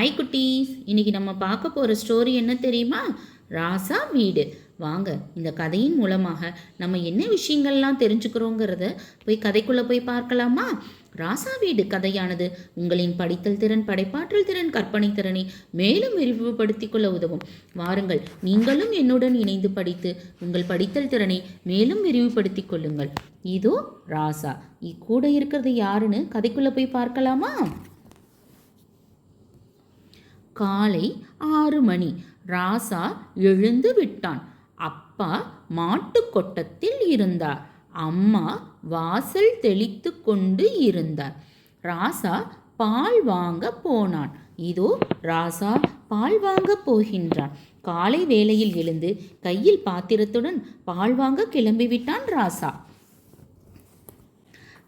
Hi குட்டீஸ். இன்றைக்கி நம்ம பார்க்க போகிற ஸ்டோரி என்ன தெரியுமா? ராசா வீடு. வாங்க இந்த கதையின் மூலமாக நம்ம என்ன விஷயங்கள்லாம் தெரிஞ்சுக்கிறோங்கிறத போய் கதைக்குள்ளே போய் பார்க்கலாமா? ராசா வீடு கதையானது உங்களின் படித்தல் திறன் படைப்பாற்றல் திறன் கற்பனை திறனை மேலும் விரிவுபடுத்திக் கொள்ள உதவும். வாருங்கள் நீங்களும் என்னுடன் இணைந்து படித்து உங்கள் படித்தல் திறனை மேலும் விரிவுபடுத்திக் கொள்ளுங்கள். இதோ ராசா. இ- கூட இருக்கிறது யாருன்னு கதைக்குள்ளே போய் பார்க்கலாமா? காலை ஆறு மணி. ராசா எழுந்து விட்டான். அப்பா மாட்டுக் கொட்டத்தில் இருந்தார். அம்மா வாசல் தெளித்து கொண்டு இருந்தார். ராசா பால் வாங்க போனான். இதோ ராசா பால் வாங்க போகின்றான். காலை வேளையில் எழுந்து கையில் பாத்திரத்துடன் பால் வாங்க கிளம்பிவிட்டான் ராசா.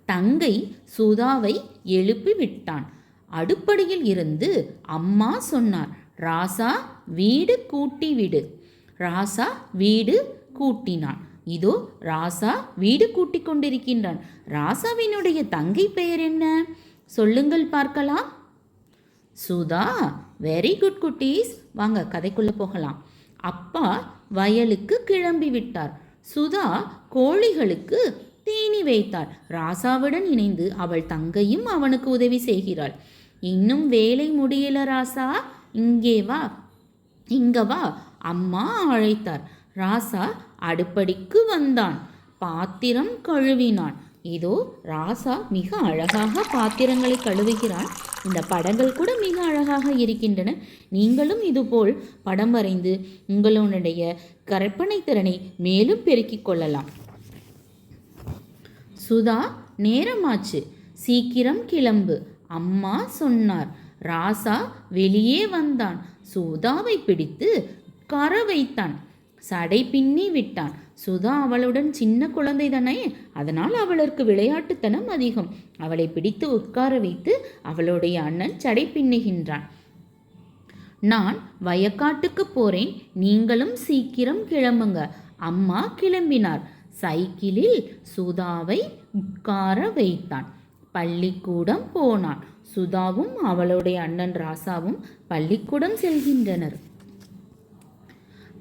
தங்கை சுதாவை எழுப்பி விட்டான். அடுப்படியில் இருந்து அம்மா சொன்னார் ராசா வீடு கூட்டி விடு. ராசா வீடு கூட்டினான். இதோ ராசா வீடு கூட்டி கொண்டிருக்கின்றான். ராசாவினுடைய தங்கை பெயர் என்ன? சொல்லுங்கள் பார்க்கலாம். சுதா வெரி குட் குட்டீஸ். வாங்க கதைக்குள்ள போகலாம். அப்பா வயலுக்கு கிளம்பி விட்டார். சுதா கோழிகளுக்கு தீனி வைத்தாள். ராசாவுடன் இணைந்து அவள் தங்கையும் அவனுக்கு உதவி செய்கிறாள். இன்னும் வேலை முடியல ராசா. இங்கே வா. இங்க வா. அம்மா அழைத்தார். ராசா அடுப்படிக்கு வந்தான். பாத்திரம் கழுவினான். இதோ ராசா மிக அழகாக பாத்திரங்களை கழுவுகிறான். இந்த படங்கள் கூட மிக அழகாக இருக்கின்றன. நீங்களும் இதுபோல் படம் வரைந்து உங்களுடைய கற்பனை திறனை மேலும் பெருக்கிக் கொள்ளலாம். சுதா நேரமாச்சு. சீக்கிரம் கிளம்பு. அம்மா சொன்னார். ராசா வெளியே வந்தான். சுதாவை பிடித்து உட்கார வைத்தான். சடை பின்னி விட்டான். சுதா அவளுடன் சின்ன குழந்தை தானே? அதனால் அவளுக்கு விளையாட்டுத்தனம் அதிகம். அவளை பிடித்து உட்கார வைத்து அவளுடைய அண்ணன் சடை பின்னுகின்றான். நான் வயக்காட்டுக்கு போறேன். நீங்களும் சீக்கிரம் கிளம்புங்க. அம்மா கிளம்பினார். சைக்கிளில் சுதாவை உட்கார வைத்தான். பள்ளிக்கூடம் போனான். சுதாவும் அவளுடைய அண்ணன் ராசாவும் பள்ளிக்கூடம் செல்கின்றனர்.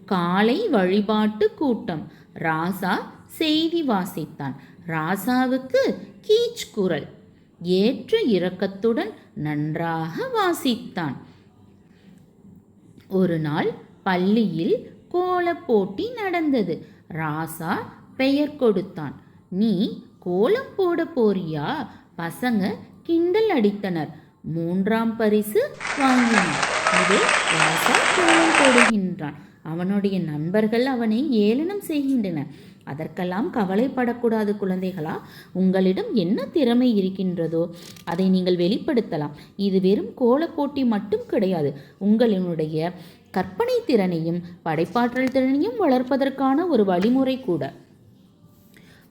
காலை வழிபாட்டு கூட்டம். ராசா செய்தி வாசித்தான். ராசாவுக்கு கீச் குரல். ஏற்ற இரக்கத்துடன் நன்றாக வாசித்தான். ஒரு நாள் பள்ளியில் கோலப் போட்டி நடந்தது. ராசா பெயர் கொடுத்தான். நீ கோலம் போட போறியா? பசங்க கிண்டல் அடித்தனர். மூன்றாம் பரிசு வாங்கினான். இது ராசா கோலம் போடுகின்றான். அவனுடைய நண்பர்கள் அவனை ஏளனம் செய்கின்றனர். அதற்கெல்லாம் கவலைப்படக்கூடாது குழந்தைகளா உங்களிடம் என்ன திறமை இருக்கின்றதோ அதை நீங்கள் வெளிப்படுத்தலாம். இது வெறும் கோலப் போட்டி மட்டும் கிடையாது. உங்களினுடைய கற்பனை திறனையும் படைப்பாற்றல் திறனையும் வளர்ப்பதற்கான ஒரு வழிமுறை கூட.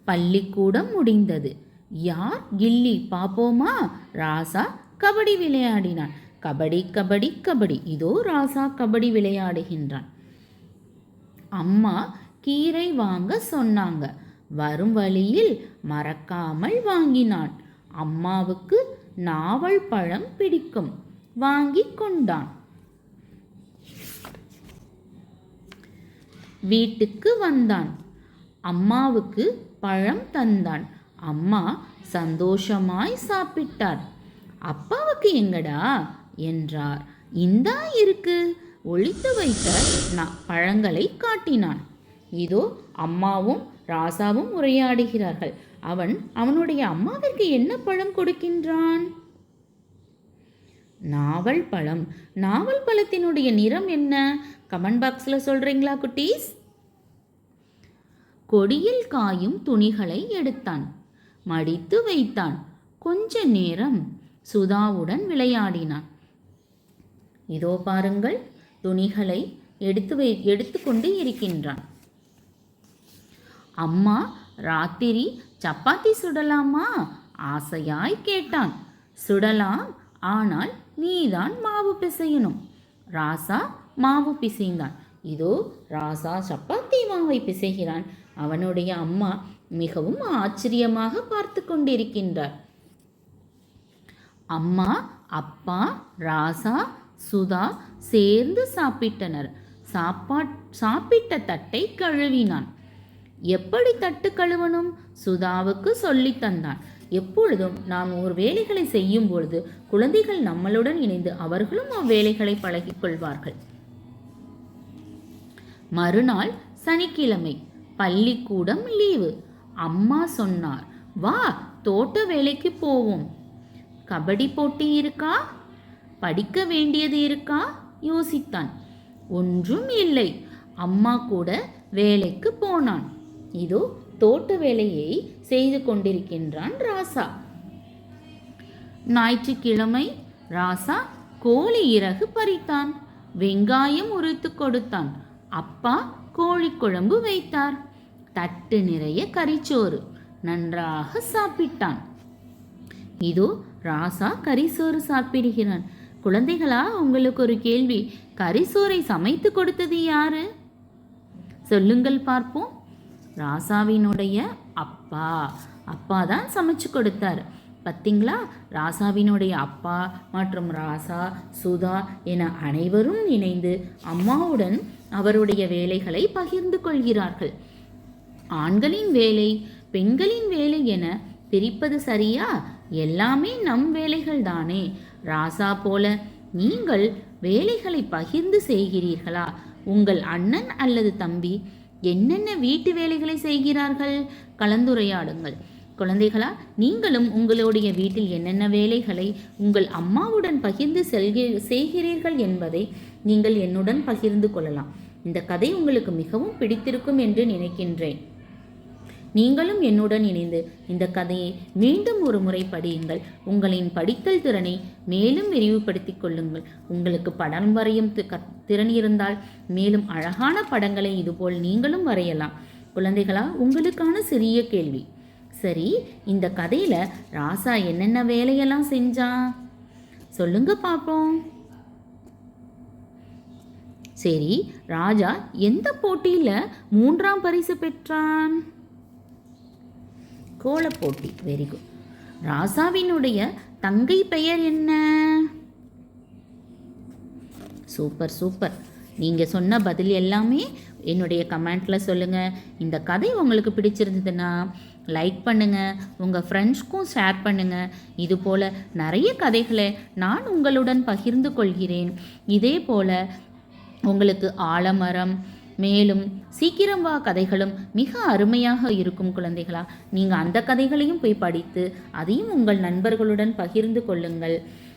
பள்ளிக்கூடம் முடிந்தது. யார் கில்லி பாப்போமா? ராசா கபடி விளையாடினான் கபடி கபடி கபடி. இதோ ராசா கபடி விளையாடுகின்றான். அம்மா கீரை வாங்க சொன்னாங்க. வரும் வழியில் மறக்காமல் வாங்கினான். அம்மாவுக்கு நாவல் பழம் பிடிக்கும். வாங்கி கொண்டான். வீட்டுக்கு வந்தான். அம்மாவுக்கு பழம் தந்தான். அம்மா சந்தோஷமாய் சாப்பிட்டார் அப்பாவுக்கு எங்கடா? என்றார். இந்தா இருக்கு. ஒழித்து வைத்த நான் பழங்களை காட்டினான். இதோ அம்மாவும் ராசாவும் உரையாடுகிறார்கள். அவன் அவனுடைய அம்மாவிற்கு என்ன பழம் கொடுக்கின்றான்? நாவல் பழம். நாவல் பழத்தினுடைய நிறம் என்ன? கமெண்ட் பாக்ஸில் சொல்கிறீங்களா குட்டீஸ்? கொடியில் காயும் துணிகளை எடுத்தான். மடித்து வைத்தான். கொஞ்ச நேரம் சுதாவுடன் விளையாடினான். இதோ பாருங்கள் துணிகளை எடுத்து வை எடுத்துக்கொண்டு இருக்கின்றான். அம்மா ராத்திரி சப்பாத்தி சுடலாமா? ஆசையாய் கேட்டான். சுடலாம் ஆனால் நீதான் மாவு பிசையணும். ராசா மாவு பிசைந்தான். இதோ ராசா சப்பாத்தி மாவை பிசைகிறான். அவனுடைய அம்மா மிகவும் ஆச்சரியமாக பார்த்து கொண்டிருக்கின்றார். அம்மா அப்பா ராசா சுதா சேர்ந்து சாப்பிட்டனர். சாப்பாட் சாப்பிட்ட தட்டை கழுவினான். எப்படி தட்டு கழுவணும்? சுதாவுக்கு சொல்லித்தந்தான் எப்பொழுதும் நாம் ஒரு வேலைகளை செய்யும் பொழுது குழந்தைகள் நம்மளுடன் இணைந்து அவர்களும் அவ்வேலைகளை பழகிக் கொள்வார்கள். மறுநாள் சனிக்கிழமை பள்ளிக்கூடம் லீவு. அம்மா சொன்னார் வா தோட்ட வேலைக்கு போவோம். கபடி போட்டி இருக்கா? படிக்க வேண்டியது இருக்கா? யோசித்தான். ஒன்றும் இல்லை. அம்மா கூட வேலைக்கு போனான். இதோ தோட்ட வேலையை செய்து கொண்டிருக்கின்றான் ராசா. ஞாயிற்றுக்கிழமை? ராசா கோழி இறகு பறித்தான். வெங்காயம் உரித்து கொடுத்தான். அப்பா கோழிக்குழம்பு வைத்தார். தட்டு நிறைய கறிச்சோறு நன்றாக சாப்பிட்டான். இதோ ராசா கரிசோறு சாப்பிடுகிறான். குழந்தைகளா உங்களுக்கு ஒரு கேள்வி. கரிசோரை சமைத்து கொடுத்தது யாரு? சொல்லுங்கள் பார்ப்போம். ராசாவினுடைய அப்பா. அப்பா தான் சமைச்சு கொடுத்தார். பார்த்தீங்களா ராசாவினுடைய அப்பா மற்றும் ராசா சுதா என அனைவரும் இணைந்து அம்மாவுடன் அவருடைய வேலைகளை பகிர்ந்து கொள்கிறார்கள். ஆண்களின் வேலை பெண்களின் வேலை என பிரிப்பது சரியா? எல்லாமே நம் வேலைகள் தானே. ராசா போல நீங்கள் வேலைகளை பகிர்ந்து செய்கிறீர்களா? உங்கள் அண்ணன் அல்லது தம்பி என்னென்ன வீட்டு வேலைகளை செய்கிறார்கள்? கலந்துரையாடுங்கள். குழந்தைகளா நீங்களும் உங்களுடைய வீட்டில் என்னென்ன வேலைகளை உங்கள் அம்மாவுடன் பகிர்ந்து செல்கி செய்கிறீர்கள் என்பதை நீங்கள் என்னுடன் பகிர்ந்து கொள்ளலாம். இந்த கதை உங்களுக்கு மிகவும் பிடித்திருக்கும் என்று நினைக்கின்றேன். நீங்களும் என்னுடன் இணைந்து இந்த கதையை மீண்டும் ஒரு முறை படியுங்கள். உங்களின் படித்தல் திறனை மேலும் விரிவுபடுத்திக் கொள்ளுங்கள். உங்களுக்கு படம் வரையும் கத்- திறன் இருந்தால் மேலும் அழகான படங்களை இதுபோல் நீங்களும் வரையலாம். குழந்தைகளா உங்களுக்கான சிறிய கேள்வி. சரி இந்த கதையில ராசா என்னென்ன வேலையெல்லாம் செஞ்சான் சொல்லுங்க பார்ப்போம் சரி ராஜா எந்த போட்டியில மூன்றாம் பரிசு பெற்றான்? கோலப்போட்டி வெரி குட் ராசாவினுடைய தங்கை பெயர் என்ன? சூப்பர் சூப்பர் நீங்கள் சொன்ன பதில் எல்லாமே என்னுடைய கமெண்ட்டில் சொல்லுங்கள் இந்த கதை உங்களுக்கு பிடிச்சிருந்ததுன்னா லைக் பண்ணுங்கள் உங்கள் ஃப்ரெண்ட்ஸ்க்கும் ஷேர் பண்ணுங்கள் இது போல் நிறைய கதைகளை நான் உங்களுடன் பகிர்ந்து கொள்கிறேன். இதே போல் உங்களுக்கு ஆலமரம் மேலும் சீக்கிரம் வா கதைகளும் மிக அருமையாக இருக்கும் குழந்தைகளா. நீங்கள் அந்த கதைகளையும் போய் படித்து அதையும் உங்கள் நண்பர்களுடன் பகிர்ந்து கொள்ளுங்கள்.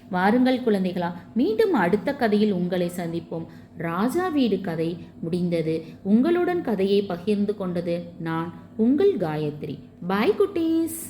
வாருங்கள் குழந்தைகளா மீண்டும் அடுத்த கதையில் உங்களை சந்திப்போம். ராஜா வீடு கதை முடிந்தது. உங்களுடன் கதையை பகிர்ந்து கொண்டது நான் உங்கள் காயத்ரி. பாய் குட்டீஸ்.